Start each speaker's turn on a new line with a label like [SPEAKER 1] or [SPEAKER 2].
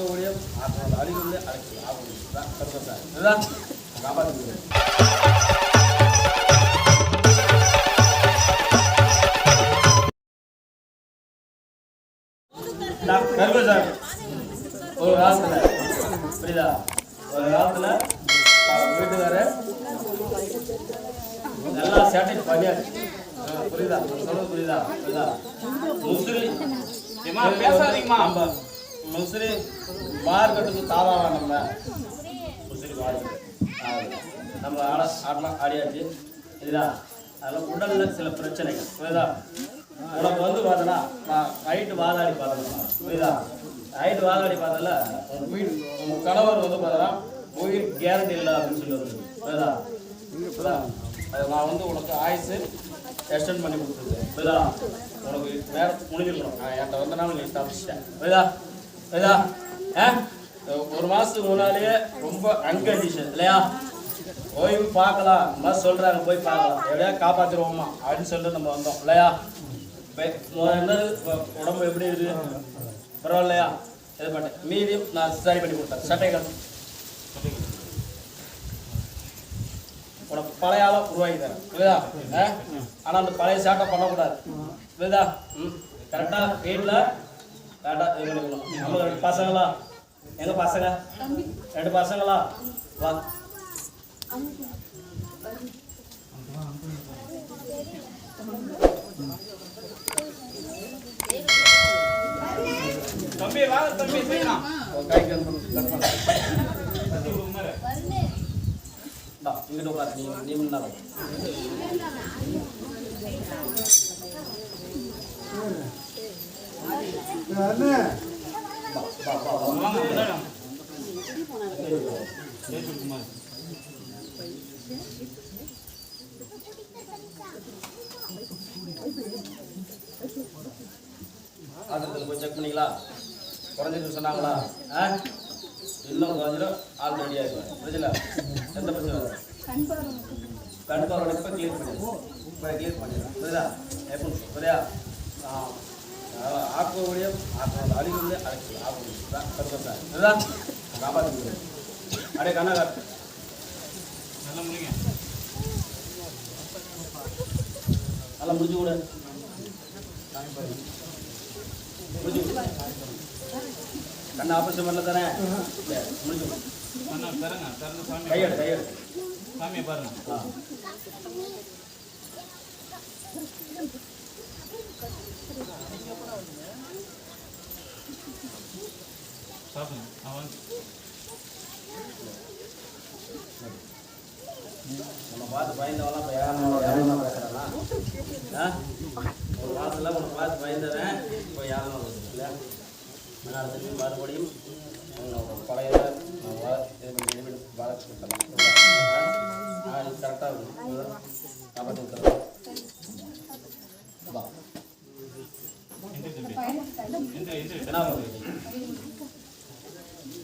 [SPEAKER 1] ஆக்கக்கூடிய அழிவுள்ள இதுதான் ஒரு காலத்துல புரியுதா ஒரு காலத்துல அவங்க நல்லா சேட்டை புரியுதா சொல்றது புரியுதா புரியுதா முசிறி
[SPEAKER 2] பேசாதீங்கம்மா.
[SPEAKER 1] முசிறி மார்க்கெட்டுக்கு தாராளம் நம்ம முசிறி மார்க்கெட் நம்ம ஆட ஆடலாம் ஆடியாச்சு. புரியுதா அதில் உடலில் சில பிரச்சனைகள். புரியுதா? உனக்கு வந்து பார்த்தோன்னா நான் நைட்டு வாதாடி பார்த்தேன் புரியுதா? நைட்டு வாதாடி பார்த்தல உன் வீடு உங்கள் கணவர் வந்து பார்த்தோன்னா உயிர் கேரண்டி இல்லை அப்படின்னு சொல்லி வந்து புரியுதா? புரியுதா? அது நான் வந்து உனக்கு ஆயுசு எக்ஸ்டெண்ட் பண்ணி கொடுத்துருக்கேன். புரியுதா? உனக்கு நேரம் முடிஞ்சிருக்கணும். நான் என்கிட்ட வந்தனால நீ தப்பிச்சிட்டேன் புரியுதா? இல்லையா? ஆ? ஒரு மாதத்துக்கு முன்னாலேயே ரொம்ப அன்கண்டிஷன் இல்லையா? ஓய்வு பார்க்கலாம். இந்த மாதிரி சொல்கிறாங்க போய் பார்க்கலாம். எப்படியா காப்பாற்றிடுவோமா அப்படின்னு சொல்லிட்டு நம்ம வந்தோம் இல்லையா? இப்போ முதல்ல என்னது உடம்பு எப்படி இருக்குது பரவாயில்லையா? இது பண்ணேன் மீதியும் நான் சரி பண்ணி கொடுத்தேன். சட்டைகள் உனக்கு பழைய ஆளும் உருவாக்கி தரேன். புரியுதா? ஆ? அந்த பழைய சாட்டை பண்ணக்கூடாது. புரியுதா? ம். கரெக்டாக வீட்டில் கரெக்டாக இது நம்ம ரெண்டு பசங்களா? எங்க பசங்க? ரெண்டு பசங்களா? வா.
[SPEAKER 2] தம்பி வா தம்பி செய்யலாம்
[SPEAKER 1] உன் உட்காரு. நீ நீ முன்னால
[SPEAKER 2] முன்னாடி வாங்க.
[SPEAKER 1] ஆஸ்பத்திரியில் போய் செக் பண்ணீங்களா குறைஞ்சிருக்கு சொன்னாங்களா? ஆ? இன்னும் குறைஞ்சிடும் ஆள் ரெடி இருக்கும் புரிஞ்சல எந்த பிரச்சனை இல்லை கண் பார்வை இப்போ கிளியர் பண்ணிடுவோம் இப்போ கிளியர் பண்ணிடுறோம் புரியுதா? எப்போ புரியா ஆ ஆக்கக்கூடிய ஆற்றல் அழிவுள்ள அழைக்கல ஆகணும் கருப்பா சார் இதுதான் காப்பாற்றி அப்படியே கண்ணா காட்டு
[SPEAKER 2] நல்லா முடிங்க
[SPEAKER 1] நல்லா முடிஞ்சு விடு முடிஞ்சு விடு கண்ணை ஆபரேஷன் பண்ணல தானே
[SPEAKER 2] சாப்பிடுங்க அவன்
[SPEAKER 1] நம்ம பார்த்து பயந்தவெல்லாம் இப்போ யாரும் யாரும் பேசுகிறானா ஆ? ஒரு மாதத்தில் உன்னை பார்த்து பயந்தவன் இப்போ யாரும் திரும்பி மறுபடியும் பழைய வளர்ச்சி கொடுத்தலாம் கரெக்டாக இருக்கும். காப்பாற்றி என்ன பண்ணுறீங்க?